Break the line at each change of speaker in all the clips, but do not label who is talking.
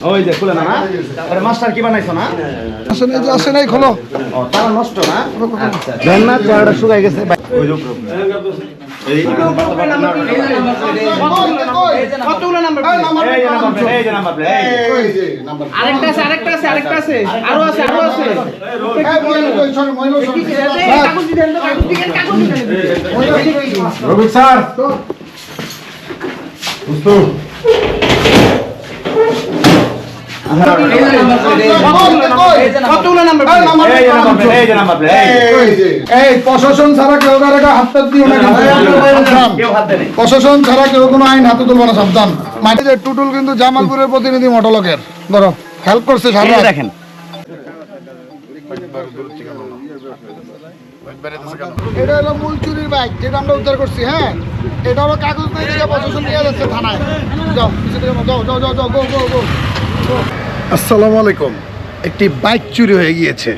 ওই যে খুলে না না আরে মাস্টার কি বানাইছো না
আসেন এই যে আসেন এই খোলো
ও তারা নষ্ট না আচ্ছা দেন না চেহারাটা শুকাই গেছে ওই যে উপরে, উপরে। এই
নাম্বার
এই যে নাম্বার প্লেট, এই নাম্বার এই যে।
আরেকটা আছে আরেকটা আছে আরেকটা আছে আরও আছে আরও আছে
রবি স্যার বুঝতো
কতগুলো নাম্বার
এই যে নাম্বার প্লেট, এই যে নাম্বার প্লেট, এই যে।
এই প্রশাসন ছাড়া কেউ। প্রশাসন কোনো আইন হাতে তুলবো না সাবধান টুটুল কিন্তু জামালপুরের প্রতিনিধি মটলকের ধরো হেল্প করছে
দেখেন
এটা হলো মূল চুরির বাইক যেটা আমরা উদ্ধার করছি হ্যাঁ এটা হলো কাগজ দিলে প্রশাসন নিয়ে যাচ্ছে থানায় যাও যাও যাও যাও গো গো গো আসসালামু আলাইকুম। একটি বাইক চুরি হয়ে গিয়েছে।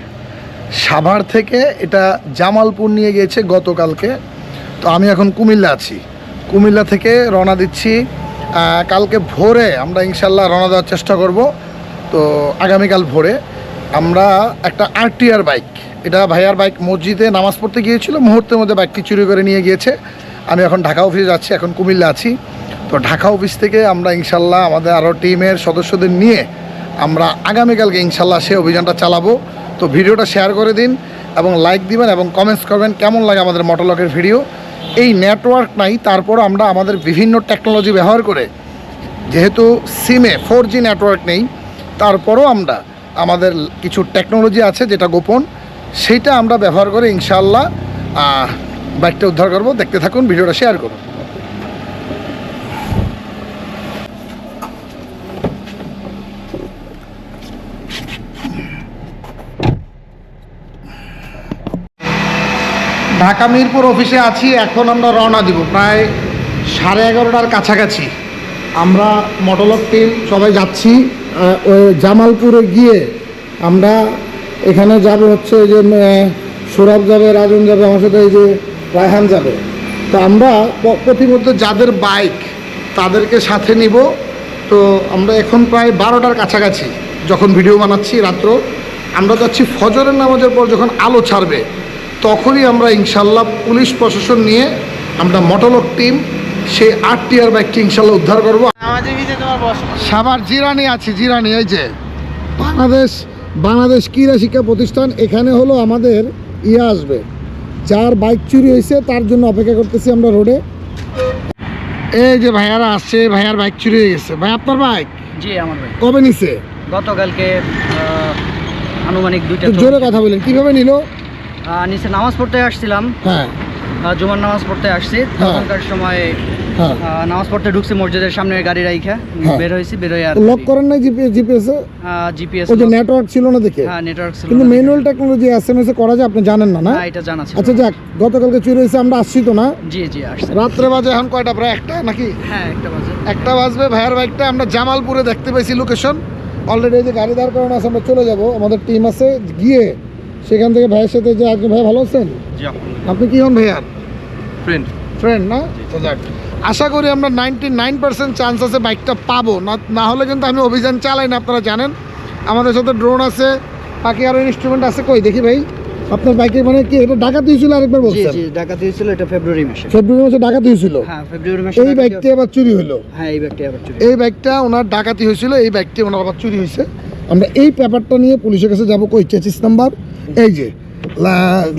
সাভার থেকে এটা জামালপুর নিয়ে গিয়েছে গতকালকে। তো আমি এখন কুমিল্লা আছি। কুমিল্লা থেকে রওনা দিচ্ছি। কালকে ভোরে আমরা ইনশাল্লাহ রওনা দেওয়ার চেষ্টা করব। তো আগামীকাল ভোরে আমরা একটা আরটিআর বাইক, এটা ভাইয়ার বাইক মসজিদে নামাজ পড়তে গিয়েছিল। মুহূর্তের মধ্যে বাইকটি চুরি করে নিয়ে গিয়েছে। আমি এখন ঢাকা অফিসে যাচ্ছি, এখন কুমিল্লা আছি। তো ঢাকা অফিস থেকে আমরা ইনশাল্লাহ আমাদের আরও টিমের সদস্যদের নিয়ে আমরা আগামীকালকে ইনশাল্লাহ সে অভিযানটা চালাবো। তো ভিডিওটা শেয়ার করে দিন এবং লাইক দিবেন এবং কমেন্টস করবেন কেমন লাগে আমাদের মোটরলকের ভিডিও এই নেটওয়ার্ক নাই তারপর আমরা আমাদের বিভিন্ন টেকনোলজি ব্যবহার করে, যেহেতু সিমে ফোর জি নেটওয়ার্ক নেই, তারপরও আমরা আমাদের কিছু টেকনোলজি আছে যেটা গোপন সেইটা আমরা ব্যবহার করে ইনশাল্লাহ বাইকটা উদ্ধার করব। দেখতে থাকুন, ভিডিওটা শেয়ার করুন। ঢাকা মিরপুর অফিসে আছি, এখন আমরা রওনা দিব প্রায় সাড়ে এগারোটার কাছাকাছি। আমরা মটলক টিম সবাই যাচ্ছি ওই জামালপুরে গিয়ে আমরা এখানে যাবে হচ্ছে যে সৌরভ যাবে, রাজন যাবে, আমার সাথে এই যে রায়হান যাবে। তো আমরা প্রতিমধ্যে যাদের বাইক তাদেরকে সাথে নিব। তো আমরা এখন প্রায় বারোটার কাছাকাছি, যখন ভিডিও বানাচ্ছি রাত্র, আমরা যাচ্ছি ফজরের নামাজের পর যখন আলো ছাড়বে তখনই আমরা ইনশাল্লাহ পুলিশ প্রশাসন নিয়ে আমরা মটলক টিম সেই আট টিয়ার বাইকটি ইনশাল্লাহ উদ্ধার করব। সাভার জিরানি আছে জিরানি এই যে। বাংলাদেশ বাংলাদেশ ক্রীড়া শিক্ষা প্রতিষ্ঠান এখানে হলো আমাদের ইয়ে আসবে। যার বাইক চুরি হয়েছে তার জন্য অপেক্ষা করতেছি আমরা রোডে। এই যে ভাইয়ারা আসছে ভাইয়ার বাইক চুরি হয়ে গেছে। ভাই আপনার বাইক?
জি আমার ভাই
কবে নিছে?
গতকালকে আনুমানিক দুইটা
জোরে কথা বলেন। কীভাবে নিল?
নিচে নামাজ পড়তে আসছিলাম।
হ্যাঁ।
জুমার নামাজ পড়তে আসছি।
হ্যাঁ।
তখনকার সময়
হ্যাঁ।
নামাজ পড়তে ঢুকছি মসজিদের সামনে গাড়ি রাইখা।
হ্যাঁ।
বের হয়েছি বের হয়ে আর
লক করেন নাই জিপিএস জিপিএস
জিপিএস
ওই যে নেটওয়ার্ক ছিল না দেখে?
হ্যাঁ নেটওয়ার্ক ছিল
কিন্তু
না।
ম্যানুয়াল টেকনোলজি এসএমএস এ করা যায় আপনি জানেন না না?
এটা জানা ছিল।
আচ্ছা যাক গতকালকে চুরি হয়েছে আমরা আসছি তো না?
জি জি আসছে।
রাত্রে বাজে এখন কয়টা প্রায় একটা নাকি?
হ্যাঁ একটা বাজে।
একটা বাজবে ভাইয়ার বাইকটা আমরা জামালপুরে দেখতে পেয়েছি লোকেশন অলরেডি যে গাড়ি দাঁড় করানো আছে আমরা চলে যাব। আমাদের টিম আছে গিয়ে সেখান থেকে ভাইয়ের সাথে যে আজকে ভাই ভালো আছেন? আপনি কি হন ভাইয়ার
ফ্রেন্ড
ফ্রেন্ড না? তো যাক আশা করি আমরা নাইনটি নাইন পার্সেন্ট চান্স আছে বাইকটা পাবো। না না হলে কিন্তু আমি অভিযান চালাই না আপনারা জানেন। আমাদের সাথে ড্রোন আছে বাকি আরও ইনস্ট্রুমেন্ট আছে। কই দেখি ভাই। আপনার বাইকে মানে কি এটা ডাকাতি হয়েছিল আরেকবার
জি
বলছেন?
জি ডাকাতি হয়েছিল এটা ফেব্রুয়ারি মাসে।
ফেব্রুয়ারি মাসে ডাকাতি হয়েছিল?
হ্যাঁ ফেব্রুয়ারি মাসে
এই বাইকটি আবার চুরি হলো?
হ্যাঁ এই ব্যাগটি আবার চুরি
এই বাইকটা ওনার ডাকাতি হয়েছিল এই বাইকটি ওনার আবার চুরি হয়েছে। আমরা এই পেপারটা নিয়ে পুলিশের কাছে যাব। কই চেচিস নাম্বার এই যে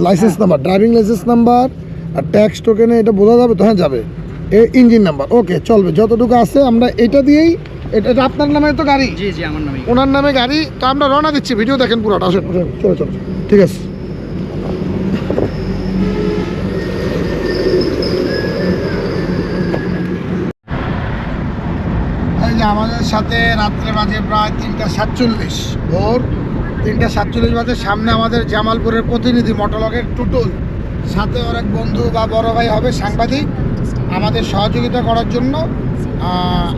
licence number driving licence number আর ট্যাক্স টোকেনে এটা বোঝা যাবে তো? হ্যাঁ যাবে। এ ইঞ্জিন নাম্বার ওকে চলবে। যতটুকু আছে আমরা এটা দিয়েই এটা আপনার নামে তো গাড়ি?
জি জি আমার নামে
ওনার নামে গাড়ি। তো আমরা রওনা দিচ্ছি। ভিডিও দেখেন পুরোটা চলো চলো। ঠিক আছে। আমাদের সাথে রাত্রে বাজে প্রায় তিনটা সাতচল্লিশ, ভোর তিনটা সাতচল্লিশ বাজে। সামনে আমাদের জামালপুরের প্রতিনিধি মটলগের টুটুল। সাথে ওর এক বন্ধু বা বড় ভাই হবে সাংবাদিক। আমাদের সহযোগিতা করার জন্য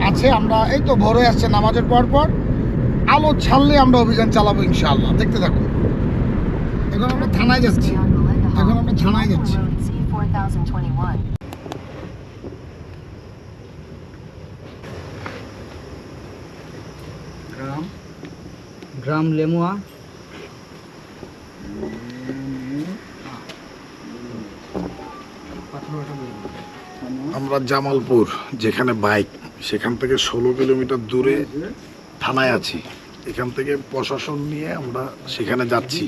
আছে। আমরা এই তো ভোরে আসছে নামাজের পর পর। আলো ছাড়লে আমরা অভিযান চালাবো ইনশাআল্লাহ। দেখতে থাকুন। এখন আমরা থানায় যাচ্ছি। এখন আমরা থানায় যাচ্ছি
C4021.
রাম গ্রাম লেমুয়া।
আমরা জামালপুর, যেখানে বাইক সেখান থেকে ষোলো কিলোমিটার দূরে থানায় আছি। এখান থেকে প্রশাসন নিয়ে আমরা সেখানে যাচ্ছি।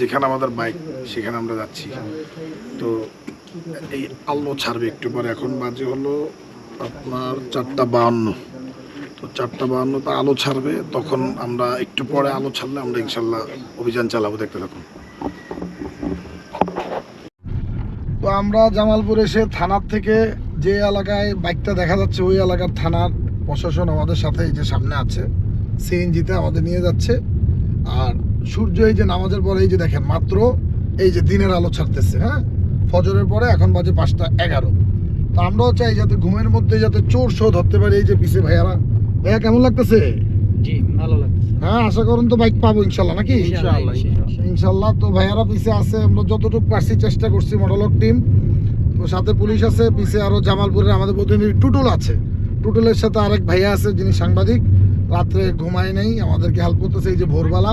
যেখানে আমাদের বাইক সেখানে আমরা যাচ্ছি। তো এই আলো ছাড়বে একটু পরে। এখন বাজে হলো আপনার চারটা বাহান্ন। তো চারটা বাহান্ন তো আলো ছাড়বে, তখন আমরা একটু পরে আলো ছাড়লে আমরা ইনশাল্লাহ অভিযান চালাবো, দেখতে থাকুন। তো আমরা জামালপুর এসে থানার থেকে যে এলাকায় বাইকটা দেখা যাচ্ছে, ওই এলাকার থানার প্রশাসন আমাদের সাথে এই যে সামনে আছে, সিএনজিতে আমাদের নিয়ে যাচ্ছে। আর সূর্য এই যে নামাজের পরে এই যে দেখেন, মাত্র এই যে দিনের আলো ছাড়তেছে হ্যাঁ? ফজরের পরে এখন বাজে পাঁচটা এগারো। তো আমরাও চাই যাতে ঘুমের মধ্যে যাতে চোর শো ধরতে পারে এই যে পিসে ভাইয়ারা। ভাইয়া কেমন লাগতেছে?
জি ভালো লাগছে
হ্যাঁ আশা করুন তো বাইক পাবো ইনশাল্লাহ নাকি? ইনশাল্লাহ তো ভাইয়ারা পিছে আছে আমরা যতটুকু পারছি চেষ্টা করছি মডেলক টিম তো সাথে পুলিশ আছে পিছে আরও জামালপুরের আমাদের প্রতিনিধি টুটুল আছে। টুটুলের সাথে আরেক ভাইয়া আছে যিনি সাংবাদিক। রাত্রে ঘুমায় নেই আমাদেরকে হেল্প করতেছে এই যে ভোরবেলা।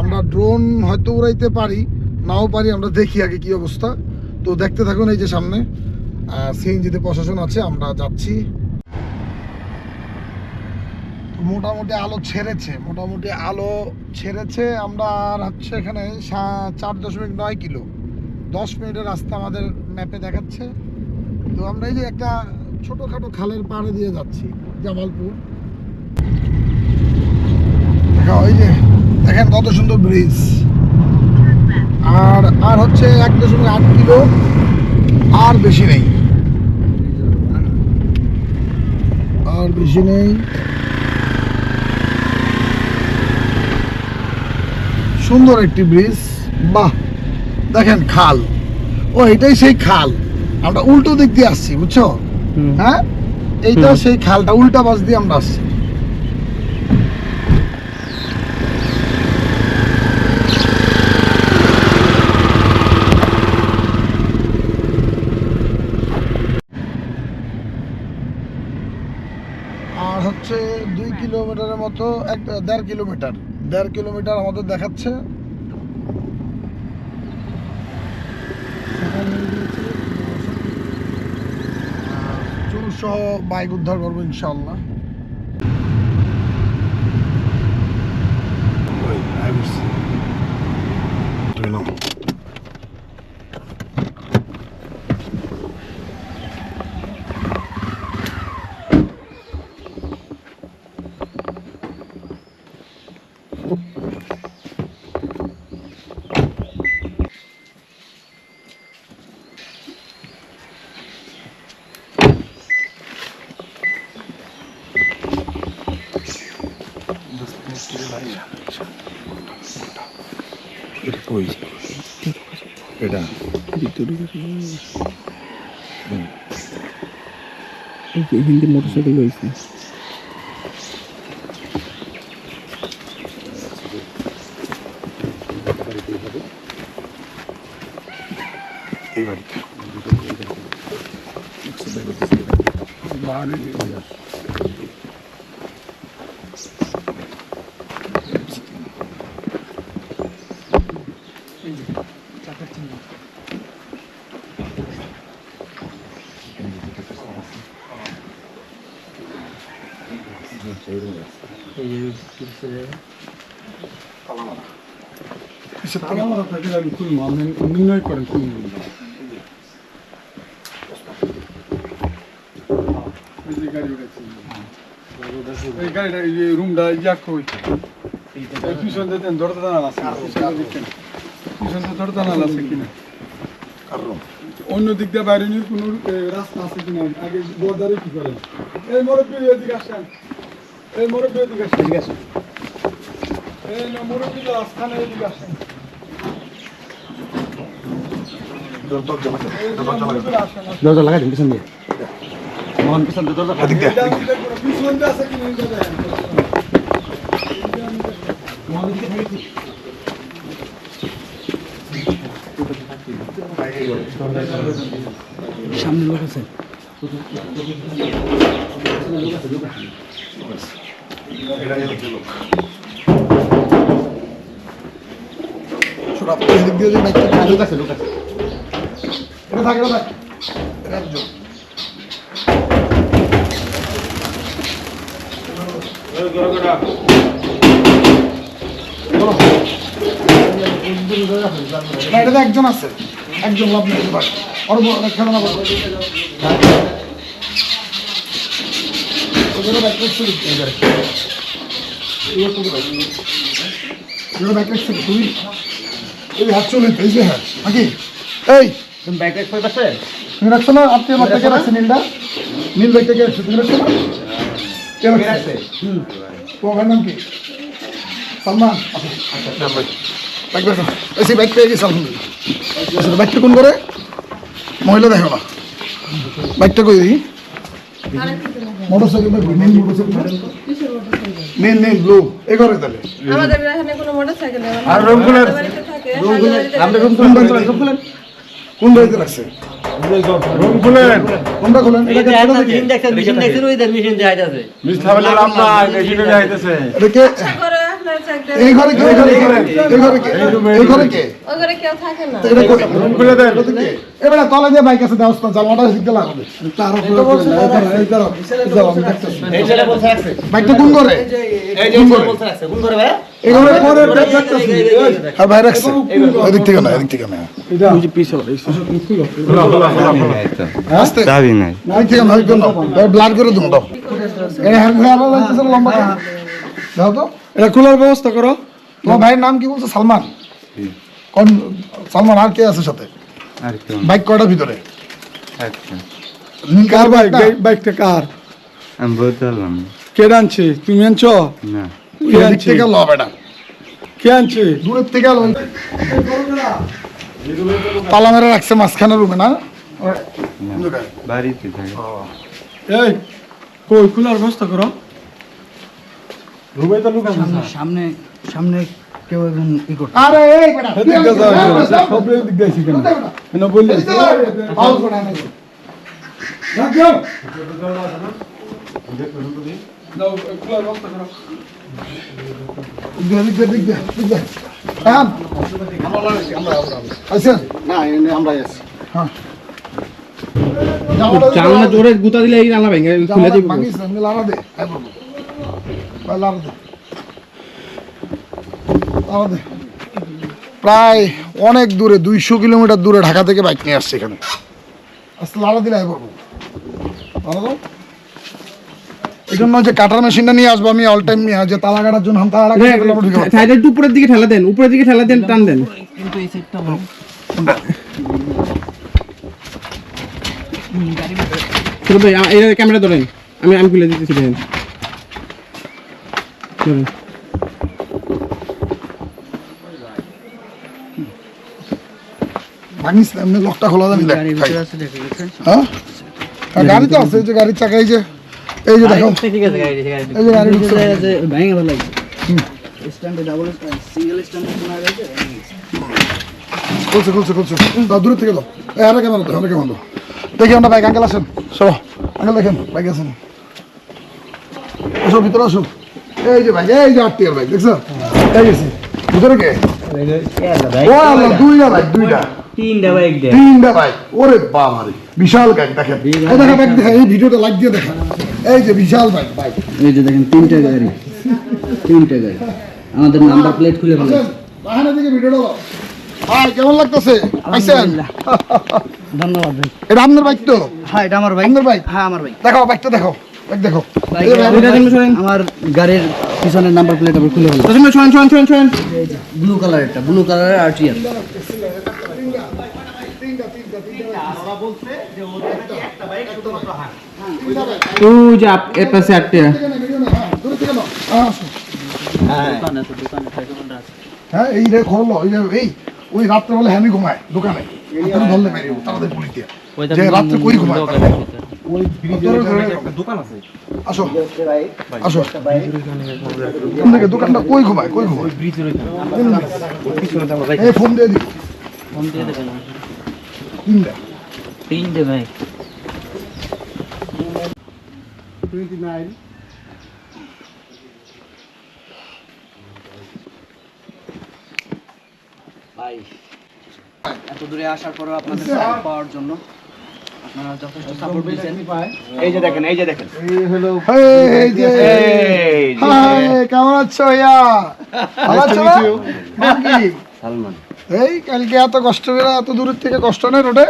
আমরা ড্রোন হয়তো উড়াইতে পারি নাও পারি আমরা দেখি আগে কি অবস্থা। তো দেখতে থাকুন এই যে সামনে। সিএনজিতে প্রশাসন আছে আমরা যাচ্ছি। মোটামুটি আলো ছেড়েছে, মোটামুটি আলো ছেড়েছে। আমরা আর হচ্ছে এখানে চার দশমিক নয় কিলো। দশ মিনিটের রাস্তা আমাদের ম্যাপে দেখাচ্ছে। তো আমরা এই যে একটা ছোটোখাটো খালের পাড়ে দিয়ে যাচ্ছি, জামালপুর। দেখা ওই যে দেখেন কত সুন্দর ব্রিজ। আর আর হচ্ছে এক দশমিক আট কিলো আর বেশি নেই। আর বেশি নেই। সুন্দর একটি ব্রিজ। বাহ দেখেন খাল। ও এটাই সেই খাল। আমরা উল্টো দিক দিয়ে আসছি বুঝছ? হ্যাঁ? এইটা সেই খালটা উল্টা বাস দিয়ে আমরা আসছি। আর হচ্ছে দুই কিলোমিটারের মতো এক দেড় কিলোমিটার। দেড় কিলোমিটার আমাদের দেখাচ্ছে। চোর সহ বাইক উদ্ধার করব ইনশাল্লাহ
Luiz. A gente demora sobre Luiz, né? Thank né? you.
Hindi motorcycle রয়েছে
এই বাড়িতে
নির্ণয় করেন কোন এই গাড়িটা এই যে রুমটা ইয়া কই এই পিছন দিতেন দরজা জানাল আছে পিছন দিতেন পিছন দিয়ে দরজা জানাল আছে কিনা অন্য দিক দিয়ে বাইরে নিয়ে কোনো এ, রাস্তা আছে কিনা আগে বর্ডারে কি করেন এই মুরব্বী এদিকে আসেন এই মুরব্বী এদিকে আসেন ঠিক আছে এই না মুরব্বী রাস্তানে এদিকে আসেন এই যে মুরব্বী আসেন
দরজা লাগাই দিন পিছন দিয়ে। মোহন পিছন দিয়ে দরজা
দিয়ে
কিনা
সামনে লোক আছে।
লোক আছে লোক আছে থাকে এটা একজন একজন আছে। একজন লাভ নিতে পারে। ওর খেলনা করব শুরু তুই? এই হাত চলে এই যে হ্যাঁ নাকি? এই!
তুমি বাইক রাখতে পারছে
তুমি রাখছো না আপনি আমার থেকে রাখছে নীলটা নীল ব্যাগটা কে রাখছো তুমি রাখছো না? কে রাখছে তোমার নাম কি? সালমান আচ্ছা বাইক রাখো এই সেই বাইক পেয়ে গেছি আলহামদুলিল্লাহ আচ্ছা বাইকটা কোন করে মহিলা দেখো না বাইকটা কই দিই মোটরসাইকেল বাইক নীল মোটরসাইকেল নীল নীল ব্লু এই ঘরে তাহলে
আমাদের এখানে কোনো মোটরসাইকেল নেই।
আর রুম খুলেন
থাকে।
রুম খুলেন রুম খুলেন
কোন বাড়িতে রাখছে বাইকটা কোন করে
এই যে ছেলে বলছে রাখছে কোন করে ভাই
এই ঘরে পরে আর বাইরে রাখছে এদিক থেকে না এদিক থেকে না। আস্তে
চাবি
না এদিক থেকে না এদিক ব্লাড করে দুম দাও। এই হ্যান্ড গ্লাভ লাগতেছে লম্বা দাও তো।
এটা খোলার ব্যবস্থা করো।
তোমার ভাইয়ের নাম কি বলছো? সালমান? কোন সালমান আর কে আছে সাথে? বাইক কয়টা ভিতরে?
আচ্ছা।
কার বাইক
বাইক
বাইকটা কার?
আমি বলতে পারলাম
কে আনছে? তুমি আনছো?
না।
কে আনছে?
থেকে লব এটা
কে আনছে?
দূরের থেকে লো তালা মেরে রাখছে মাঝখানে রুমে না?
না বাড়িতে থাকে।
এই কই খোলার ব্যবস্থা করো।
সামনে সামনে কেউ একজন ই করতে
আরে এই বেটা
সব দিয়ে কেন? বললে?
আউট করে
দাও,
জানলা জোরে গুতা দিলে এই ভেঙে খুলে
প্রায় অনেক দূরে, দুইশো কিলোমিটার দূরে ঢাকা থেকে বাইক নিয়ে আসছে এখানে। আস্তে লাড়া দিলে হ্যাঁ বাবু। এই জন্য যে কাটার মেশিনটা নিয়ে আসব আমি অল টাইম যে তালা কাটার জন্য তালা কাটা ঢুকে
একটু উপরের দিকে ঠেলা দেন উপরের দিকে ঠেলা দেন টান দেন। ছোট ভাই এই ক্যামেরা ধরেন। আমি আমি খুলে দিতেছি দেখেন ধরেন।
ভাঙিস লকটা খোলা
গেছেন
হ্যাঁ? গাড়ি তো আছে যে গাড়ির চাকা এই যে এই যে দেখো। এই যে ভিতরে
ভেঙে ভালো স্ট্যান্ডে ডাবল স্ট্যান্ড সিঙ্গেল স্ট্যান্ডে শোনা গেছে
খুলছে খুলছে খুলছে। দাও দূরে থেকে দাও। এই আরে কেমন দাও আরে কেমন দাও দেখি আমরা বাইক আঙ্কেল আসেন। চলো। আঙ্কেল দেখেন বাইক আসেন। আসো ভিতরে আসো এই যে বাইক এই যে আট টিয়ার বাইক দেখছ? এই গেছি ভিতরে কে? ও আল্লাহ দুইটা বাইক দুইটা।
তিনটা বাইক
তিনটা বাইক। ওরে বাবা বিশাল দেখেন। এই দেখা বাইক দেখা এই ভিডিওটা লাইক দিয়ে দেখেন। এই যে বিশাল বাইক বাইক
এই যে দেখেন তিনটা গাড়ি। তিনটা গাড়ি। আমাদের নাম্বার প্লেট খুলে ফেলে
আসেন বাহানা থেকে ভিডিওটা দাও। ভাই কেমন লাগতেছে? আইসেন?
ধন্যবাদ ভাই।
এটা আপনার বাইক তো?
হ্যাঁ এটা আমার বাইক
আপনার বাইক
হ্যাঁ আমার বাইক
দেখো বাইকটা দেখো বাইক দেখো এই যে
বাইক
বাইক-
আমার গাড়ির পিছনের নাম্বার প্লেট আবার খুলে ফেলে
প্রথমে শোনেন শোনেন শোনেন শোনেন।
ব্লু কালার এটা ব্লু কালারের আরটিআর
ও যে আপ- এর পাশে আটটা
দূরে থেকে নাও। হ্যাঁ, আসো। হ্যাঁ এই রে এই যে এই ওই রাত্রে বলে হ্যামি ঘুমায় দোকানে। ধরলে মেরে তাদের পুলিশ দিয়ে যে রাত্রে কই ঘুমায়? ওই দোকান আছে। আসো আসো। দিকে দোকানটা কই ঘুমায় কই ঘুমায়? এই ফোন দিয়ে দিই
ফোন দিয়ে দেবেন
তিনটা।
তিনটে বাইক ভাই। এত দূরে আসার পরেও আপনাদের সাপোর্ট পাওয়ার জন্য আপনারা যথেষ্ট সাপোর্ট দিয়েছেন
এই যে দেখেন এই যে দেখেন।
এই যে
এই যে
হাই কেমন আছো ইয়া ভালো আছো? না? নাম কি?
সালমান।
এই কালকে এত কষ্ট করে এত দূরের থেকে কষ্ট নেই রোডে?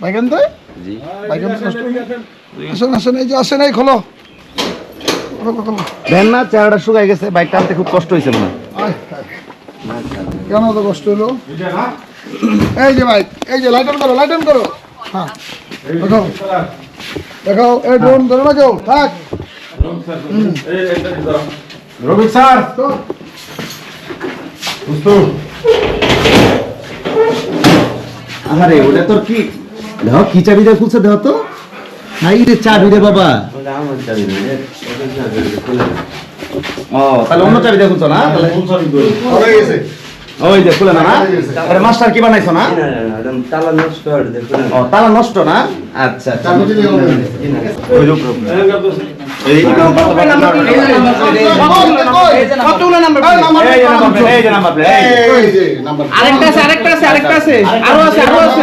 বাইকেন তো
জি
বাইকেন তো কষ্ট? আসেন আসেন এই যে আসেন এই খোলো। খোলো, খোলো।
দেন না চেহারাটা শুকাই গেছে বাইক টানতে খুব কষ্ট হয়েছে।
কেন এত কষ্ট হলো? এই যে বাইক এই যে করো করো। হ্যাঁ দেখো দেখো এই ড্রোন ধরো না কেউ থাক।
রবি স্যার।
তো।
আরে ওটা তোর কি? দেখো কি চাবি দিয়ে খুলছে দেখো তো? হাই রে চাবি রে বাবা। ও তাহলে অন্য চাবি দেখুন না? তাহলে ওই যে খুলে না না? আরে মাস্টার কি বানাইছো না?
তালা নষ্ট।
ও তালা নষ্ট না? আচ্ছা আচ্ছা
number
number plate, number plate.
আরেকটা আছে আরেকটা আছে আরেকটা আছে আরও আছে আরও আছে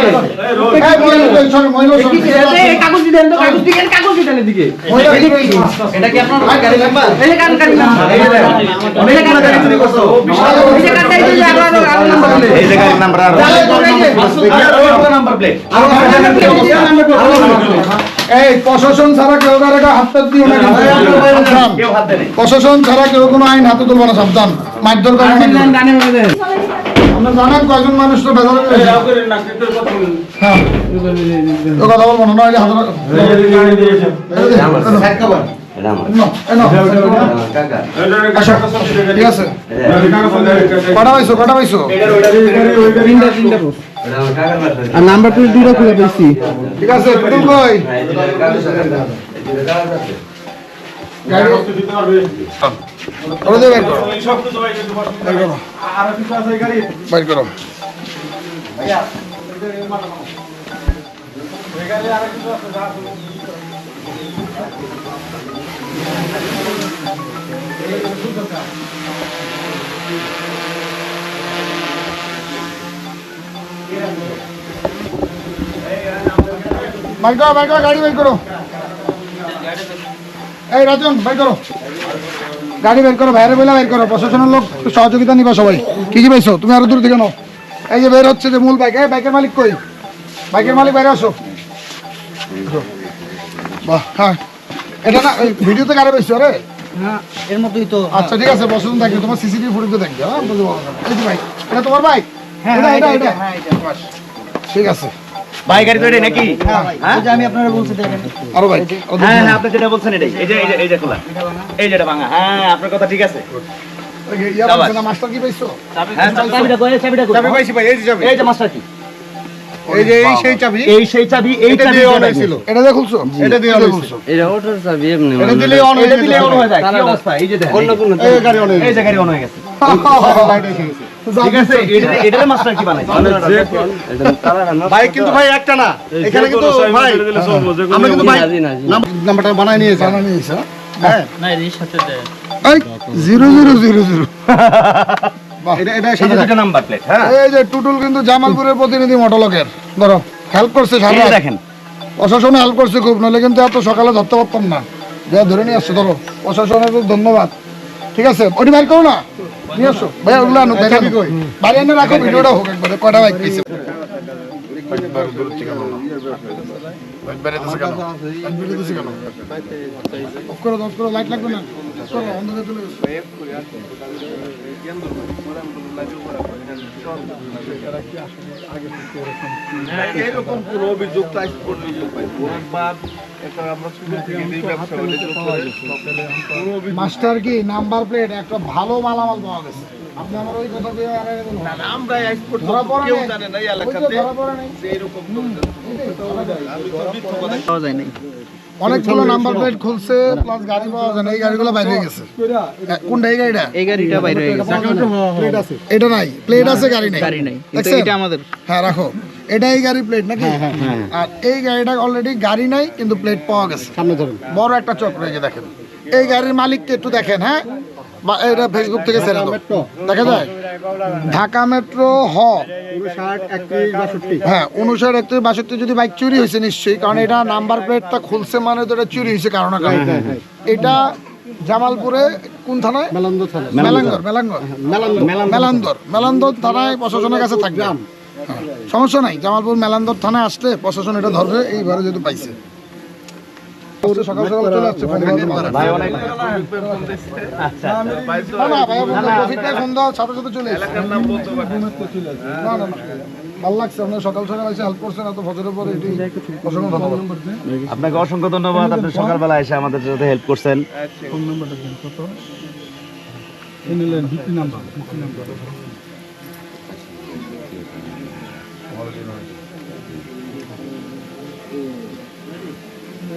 কাগজ দিলেন তো কাগজ দিলেন কাগজ দিলেন এদিকে
এটা কি আপনার গাড়ি নাম্বার
এই যে কান নাম্বার
এই যে দেখো। গাড়ি চুরি করছ।
এই যে কান কাটি দিলে আরও আরও আরও নাম্বার
এই যে গাড়ির নাম্বার আর নাম্বার প্লেট
এই প্রশাসন ছাড়া কেউ কারও হাত দিও না
হাত দেয়নি
প্রশাসন ছাড়া কেউ কোনো আইন হাতে তুলবো না সাবধান। মারধর
হয়ে দেন।
আমরা জানেন কয়জন মানুষ তো বেজার হ্যাঁ কথা বলব না নইলে হাজার
এটা আমার। এটা আমার। কাকা
ঠিক আছে। কটা পাইছো কটা পাইছো?
আর নাম্বার প্লেট দুটো খুলে পেয়েছি
ঠিক আছে তুতুল কই
হ্যাঁ, এই
ওরা করো বের করো গাড়ি বের করো। এই রাজন বাইর করো। গাড়ি বের করো বাইরে বেলা বের করো। প্রশাসনের লোক সহযোগিতা নিবা সবাই। কি কি পাইছো? তুমি আরও দূর থেকে নাও। এই যে বের হচ্ছে যে মূল বাইক এই বাইকের মালিক কই? বাইকের মালিক বাইরে আসো। বাহ হ্যাঁ। এটা না ভিডিওতে গাড়ি পাইছো রে?
হ্যাঁ এর মতোই তো
আচ্ছা ঠিক আছে প্রশাসন থাকবে তোমার সিসিটিভি ফুটেজে দেখবে হ্যাঁ বুঝতে পারব বাইক এটা তোমার বাইক?
হ্যাঁ হ্যাঁ, হ্যাঁ
ঠিক আছে।
ভাই গাড়ি তো এটাই নাকি
আমি আপনারা বলছি দেখেন।
আরও বাইক
হ্যাঁ হ্যাঁ আপনি যেটা বলছেন এটাই। এই যে এই যে এই যে খোলা। এই যেটা ভাঙা। হ্যাঁ আপনার কথা ঠিক আছে।
মাস্টার কি পাইছো?
হ্যাঁ চাবিটা কই চাবিটা কই?
চাবি পাইছি ভাই এই যে চাবি।
এই যে মাস্টার কি?
এই যে এই সেই চাবি?
এই সেই চাবি এই চাবি ছিল
এটা দিয়ে খুলছো? এটা দিয়ে খুলছো
এটা ওটার চাবি এমনি
এটা দিলে অন হয়ে
এটা দিলে অন হয়ে যায়। কি অবস্থা? এই যে দেখেন।
অন্য কোনো
এই গাড়ি অন হয়ে
এই যে গাড়ি অন হয়ে গেছে।
গেছে।
ঠিক আছে মাস্টার কি বানাই
কিন্তু ভাই একটা না। এখানে কিন্তু ভাই আমরা কিন্তু নাম্বারটা বানাই নিয়েছি। বানাই নিয়েছি। হ্যাঁ। না এর সাথে এই
হ্যাঁ।
জামালপুরের প্রতিনিধি মোটলকের ধরো হেল্প করছে
এই
সারা
দেখেন।
প্রশাসনে হেল্প করছে খুব নইলে কিন্তু এত সকালে ধরতে পারতাম না। যা ধরে নিয়ে আসছো ধরো। প্রশাসনের ধন্যবাদ। ঠিক আছে? ওটি করো না। নিয়ে আসো ভাই ওগুলো আনো বাইরে আনো। বাইরে এনে রাখো ভিডিওটা হোক একবারে কয়টা বাইক পেয়েছে অফ করো অফ করো লাইট লাগবে না? অন্ধকার চলে
এরকম কোনো অভিযোগ পাই। তো কোনো অভিযোগ।
মাস্টার কি নাম্বার প্লেট একটা ভালো মালামাল পাওয়া গেছে। আমার
কেউ জানে না এলাকাতে
যায় নাই।
অনেকগুলো নাম্বার প্লেট খুলছে প্লাস গাড়ি পাওয়া যায় না এই গাড়িগুলো বাইরে গেছে। কোনটা? এই গাড়িটা?
এই গাড়িটা বাইরে হয়ে গেছে।
এটা নাই। প্লেট আছে গাড়ি নাই।
গাড়ি নাই। এটা আমাদের।
হ্যাঁ রাখো। এটা এই গাড়ি প্লেট নাকি? আর এই গাড়িটা অলরেডি গাড়ি নাই কিন্তু প্লেট পাওয়া গেছে। সামনে ধরুন। বড় একটা চক্র এই দেখেন। এই গাড়ির মালিককে একটু দেখেন হ্যাঁ? এটা ফেসবুক থেকে ছেড়ে দাও। দেখা যায়? ঢাকা মেট্রো হ। হ্যাঁ উনষাট একত্রিশ বাষট্টি যদি বাইক চুরি হয়েছে নিশ্চয়ই কারণ এটা নাম্বার প্লেটটা খুলছে মানে তো এটা চুরি হয়েছে কারণ এটা জামালপুরে কোন থানায়? মেলাঙ্গর মেলাঙ্গর। মেলান্দর। মেলান্দর থানায় প্রশাসনের কাছে থাকবে। হ্যাঁ, সমস্যা নাই জামালপুর মেলান্দর থানায় আসলে প্রশাসন এটা ধরবে এইবারে যেহেতু পাইছে। সকাল সকাল চলে আসছে ফোন করতে পারে। না, না, ভাইয়া বলল, রফিক ফোন দেওয়ার সাথে সাথে চলে এসেছে। না, না, না। ভালো লাগছে আপনার সকাল সকাল এসে হেল্প করছেন এত ফজরের পরে এটি অসংখ্য ধন্যবাদ
আপনাকে অসংখ্য ধন্যবাদ আপনি সকালবেলা এসে আমাদের সাথে হেল্প করছেন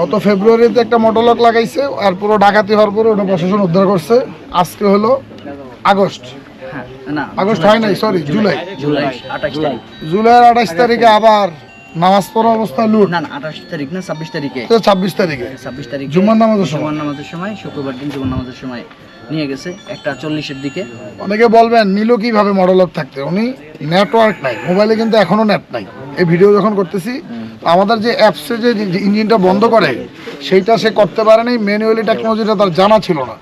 গত ফেব্রুয়ারিতে একটা মোটরলক লাগাইছে আর পুরো ডাকাতি হওয়ার পরে ওটা প্রশাসন উদ্ধার করছে। আজকে হলো আগস্ট।
হ্যাঁ
আগস্ট হয় নাই সরি জুলাই। জুলাইয়ের আঠাশ তারিখে আবার নামাজ পড়া অবস্থায় লুট।
না না আঠাশ তারিখ না ছাব্বিশ তারিখে।
ছাব্বিশ তারিখে।
ছাব্বিশ তারিখ
জুমার নামাজের সময়।
জুমার নামাজের সময় শুক্রবার দিন জুমার নামাজের সময়। নিয়ে গেছে একটা চল্লিশের দিকে।
অনেকে বলবেন নিল কীভাবে মডেলক থাকতে? উনি নেটওয়ার্ক নাই মোবাইলে কিন্তু এখনও নেট নাই। এই ভিডিও যখন করতেছি আমাদের যে অ্যাপসে যে ইঞ্জিনটা বন্ধ করে সেইটা সে করতে পারেনি ম্যানুয়ালি টেকনোলজিটা তার জানা ছিল না।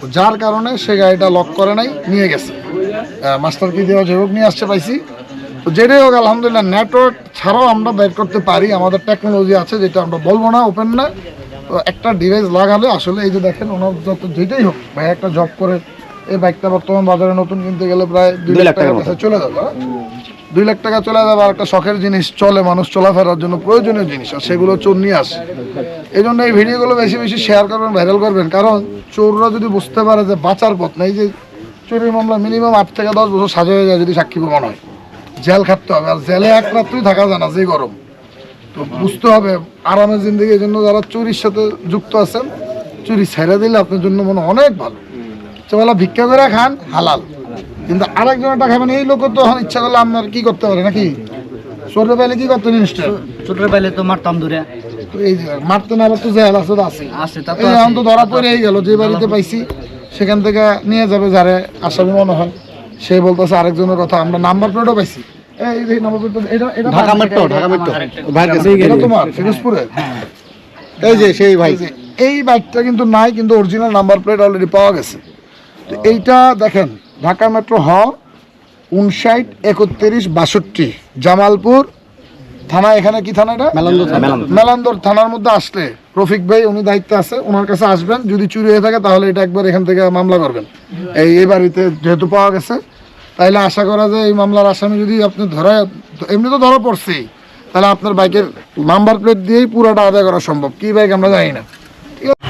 তো যার কারণে সে গাড়িটা লক করে নাই নিয়ে গেছে। মাস্টার কি দেওয়া যেভাবে নিয়ে আসছে পাইছি। তো যেটাই হোক আলহামদুলিল্লাহ নেটওয়ার্ক ছাড়াও আমরা বের করতে পারি আমাদের টেকনোলজি আছে যেটা আমরা বলব না ওপেন না। তো একটা ডিভাইস লাগালে আসলে এই যে দেখেন ওনার যত যেটাই হোক ভাই একটা জব করে এই বাইকটা বর্তমান বাজারে নতুন কিনতে গেলে প্রায় দুই লাখ টাকার কাছে চলে যাবে হ্যাঁ? দুই লাখ টাকা চলে যাবে আর একটা শখের জিনিস চলে মানুষ চলাফেরার জন্য প্রয়োজনীয় জিনিস আর সেগুলো চোর নিয়ে আসে। এই জন্য এই ভিডিওগুলো বেশি বেশি শেয়ার করবেন ভাইরাল করবেন কারণ চোররা যদি বুঝতে পারে যে বাঁচার পথ নেই যে চুরির মামলা মিনিমাম আট থেকে দশ বছর সাজা হয়ে যায় যদি সাক্ষী প্রমাণ হয়। জেল খাটতে হবে আর জেলে এক রাত্রি থাকা যায় না যে গরম। তো বুঝতে হবে আরামের জিন্দগি এই জন্য যারা চুরির সাথে যুক্ত আছেন চুরি ছেড়ে দিলে আপনার জন্য মনে অনেক ভালো। সেবেলা ভিক্ষা করে খান হালাল। কিন্তু আরেকজনেরটা খাবেন এই লোক তো এখন ইচ্ছা করলে আপনার কি করতে পারে নাকি? পাইলে কি করতে জিনিসটা
পাইলে তো মারতাম দূরে
এই মারতে না তো জেল আছে আছে। এখন তো ধরা পড়েই গেল যে বাড়িতে পাইছি সেখান থেকে নিয়ে যাবে যারে আসামি মনে হয়। সে বলতেছে আরেকজনের কথা আমরা নাম্বার প্লেটও পাইছি। এই এই নাম্বার প্লেট এটা এটা
ঢাকা মেট্রো ঢাকা মেট্রো ভাই
এটা তোমার ফিরোজপুরে।
এই যে সেই ভাই।
এই বাইকটা কিন্তু নাই কিন্তু অরিজিনাল নাম্বার প্লেট অলরেডি পাওয়া গেছে। তো এইটা দেখেন ঢাকা মেট্রো হ উনষাট একত্রিশ বাষট্টি। জামালপুর থানা এখানে কি থানা এটা? মেলান্দর থানার মধ্যে আসলে। রফিক ভাই উনি দায়িত্বে আছে ওনার কাছে আসবেন। যদি চুরি হয়ে থাকে তাহলে এটা একবার এখান থেকে মামলা করবেন। এই এই বাড়িতে যেহেতু পাওয়া গেছে তাইলে আশা করা যায় এই মামলার আসামি যদি আপনি ধরা এমনি তো ধরা পড়ছেই তাহলে আপনার বাইকের নাম্বার প্লেট দিয়েই পুরোটা আদায় করা সম্ভব। কি বাইক আমরা জানি না। ঠিক আছে?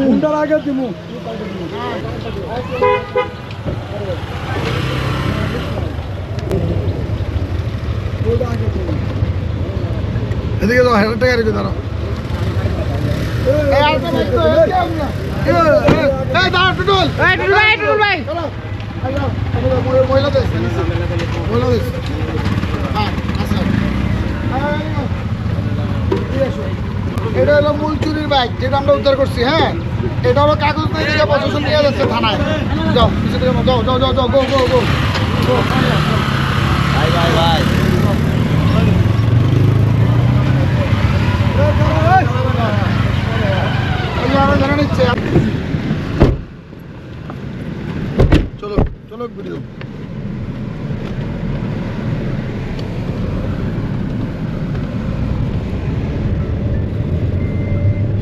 গুন্ডার আগে দিমু
এদিকে যাও হেলটা গাড়ি দাঁড়াও। এটা হলো মূল চুরির বাইক যেটা আমরা উদ্ধার করছি হ্যাঁ এটা হলো কাগজ নাই দিকে প্রশাসন নিয়ে যাচ্ছে থানায় যাও যাও যাও যাও যাও গো গো গো
ভাই ভাই ভাই
ধরে নিচ্ছে। চলো চলো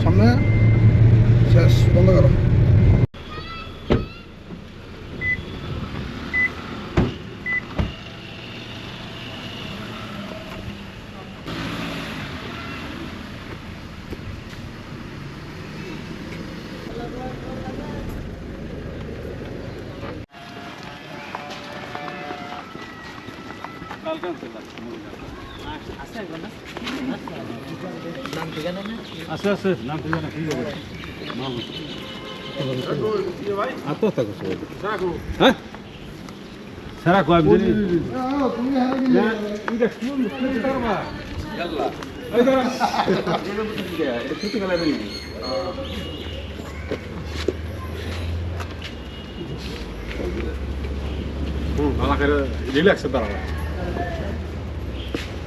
সামনে শেষ বন্ধ করো তুমি হারিয়ে গেলে লাগাইছে এটা কি ছিল এটা ভিতরে আবার ছিল
হ্যাঁ? লাগানো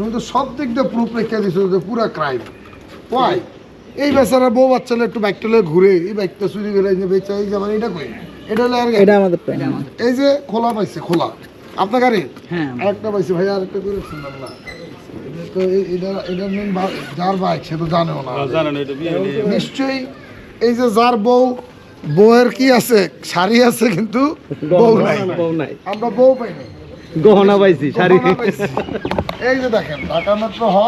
তুমি তো সব দিক দিয়ে প্রুফ রেখে দিছো যে পুরা ক্রাইম ওয়াই এই বেচারা বউ বাচ্চারা একটু বাইকটা লয়ে ঘুরে এই বাইকটা চুরি করে বেচা এই যে মানে এটা কই? এটা হলো আর
এটা আমাদের এটা আমাদের।
এই যে খোলা পাইছে খোলা। আপনার গাড়ি?
হ্যাঁ।
আরেকটা পাইছে ভাই আরেকটা করে শুনলাম না তো এই- এটা এটা মেন যার বাইক সে তো জানেও না। নিশ্চয়ই এই যে যার বউ বউয়ের কি আছে? শাড়ি আছে কিন্তু বউ নাই।
বউ নাই।
আমরা বউ পাই নাই
গহনা পাইছি শাড়ি।
এই যে দেখেন ঢাকা মেট্রো হ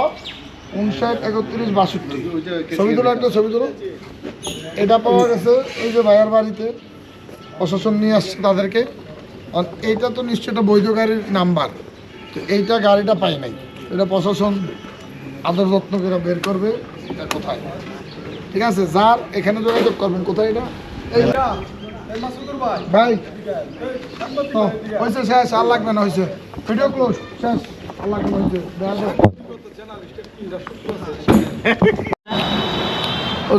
উনষাট একত্রিশ বাষট্টি। ছবি তোলো একটা ছবি তোলো। এটা পাওয়া গেছে এই যে ভাইয়ার বাড়িতে প্রশাসন নিয়ে আসছে তাদেরকে। আর এইটা তো নিশ্চয় একটা বৈধ গাড়ির নাম্বার। তো এইটা গাড়িটা পাই নাই। এটা প্রশাসন আদর যত্ন করে বের করবে এটা কোথায়? ঠিক আছে যার এখানে যোগাযোগ করবেন কোথায় এটা? এই ভাই। হয়েছে শেষ আর লাগবে না হয়েছে। ভিডিও ক্লোজ শেষ আর লাগবে না হয়েছে।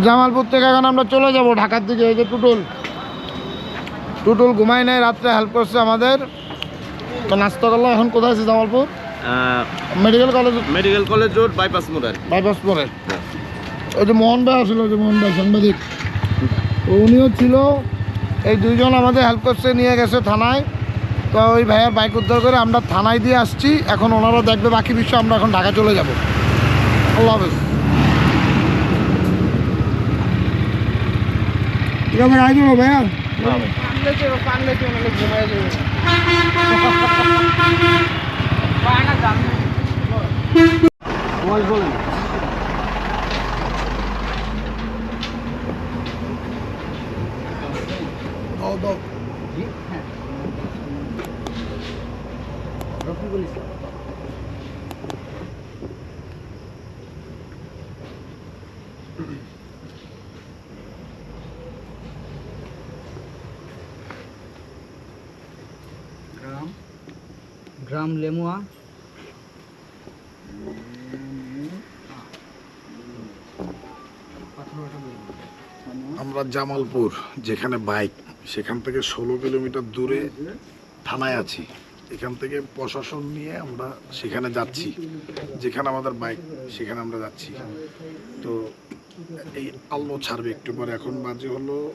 জামালপুর থেকে এখন আমরা চলে যাব ঢাকার দিকে এই যে টুটুল। টুটুল ঘুমাই নাই রাত্রে হেল্প করছে আমাদের। তো নাস্তা করল এখন কোথায় আছে Jamalpur? Medical college
medical college road bypass মোড় আর কি।
বাইপাস পরে ওই যে মোহন ভাই আসলো যে মোহন ভাই সাংবাদিক। উনিও ছিল এই দুইজন আমাদের হেল্প করছে নিয়ে গেছে থানায়। তো ওই ভাইয়ার বাইক উদ্ধার করে আমরা থানায় দিয়ে আসছি। এখন ওনারা দেখবে বাকি বিষয় আমরা এখন ঢাকা চলে যাব। আল্লাহ হাফেজ। ঠিক দাও দাও।
গ্রাম? গ্রাম লেমুয়া।
আমরা জামালপুর যেখানে বাইক। সেখান থেকে ষোলো কিলোমিটার দূরে থানায় আছি। এখান থেকে প্রশাসন নিয়ে আমরা সেখানে যাচ্ছি। যেখানে আমাদের বাইক, সেখানে আমরা যাচ্ছি। তো এই আলো ছাড়বে একটু পরে। এখন বাজে হলো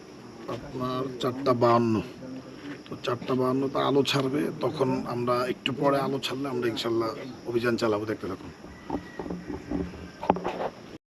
আপনার চারটা বাহান্ন। তো চারটা বাহান্ন তো আলো ছাড়বে। তখন আমরা একটু পরে আলো ছাড়লে আমরা ইনশাল্লাহ অভিযান চালাবো। দেখতে থাকুন।